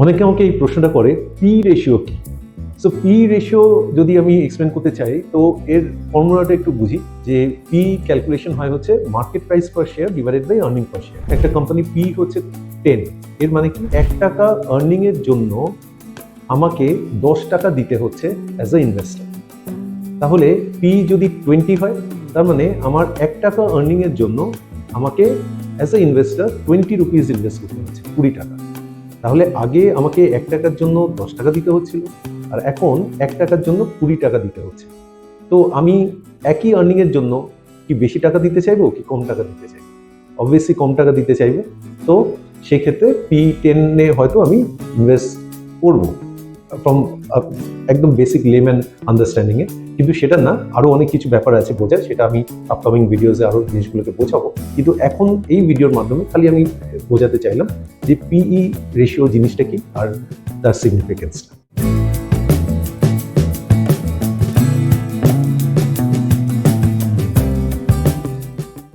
অনেকে আমাকে এই প্রশ্নটা করে পি রেশিও কি? সো পি রেশিও যদি আমি এক্সপ্লেন করতে চাই, তো এর ফর্মুলাটা একটু বুঝি, যে পি ক্যালকুলেশন হয় হচ্ছে market price per share divided by earning per share একটা কোম্পানি পি হচ্ছে টেন এর মানে কি? এক টাকা আর্নিং এর জন্য আমাকে দশ টাকা দিতে হচ্ছে অ্যাজ এ ইনভেস্টার তাহলে পি যদি টোয়েন্টি হয়, তার মানে আমার এক টাকা আর্নিং এর জন্য আমাকে as a investor twenty rupees invest করতে হচ্ছে, কুড়ি টাকা। তাহলে আগে আমাকে এক টাকার জন্য দশ টাকা দিতে হচ্ছিল, আর এখন এক টাকার জন্য কুড়ি টাকা দিতে হচ্ছে। তো আমি একই আর্নিংয়ের জন্য কি বেশি টাকা দিতে চাইব কি কম টাকা দিতে চাইব? অবভিয়াসলি কম টাকা দিতে চাইব। তো সেক্ষেত্রে পি টেনে হয়তো আমি ইনভেস্ট করব। ফ্রম একদম বেসিক লেম্যান আন্ডারস্ট্যান্ডিংয়ে কিন্তু সেটা না আরও অনেক কিছু ব্যাপার আছে বোঝার, সেটা আমি আপকামিং ভিডিওসে আরও জিনিসগুলোকে বোঝাবো। কিন্তু এখন এই ভিডিওর মাধ্যমে খালি আমি বোঝাতে চাইলাম যে পিই রেশিও জিনিসটা কি আর তার সিগনিফিকেন্সটা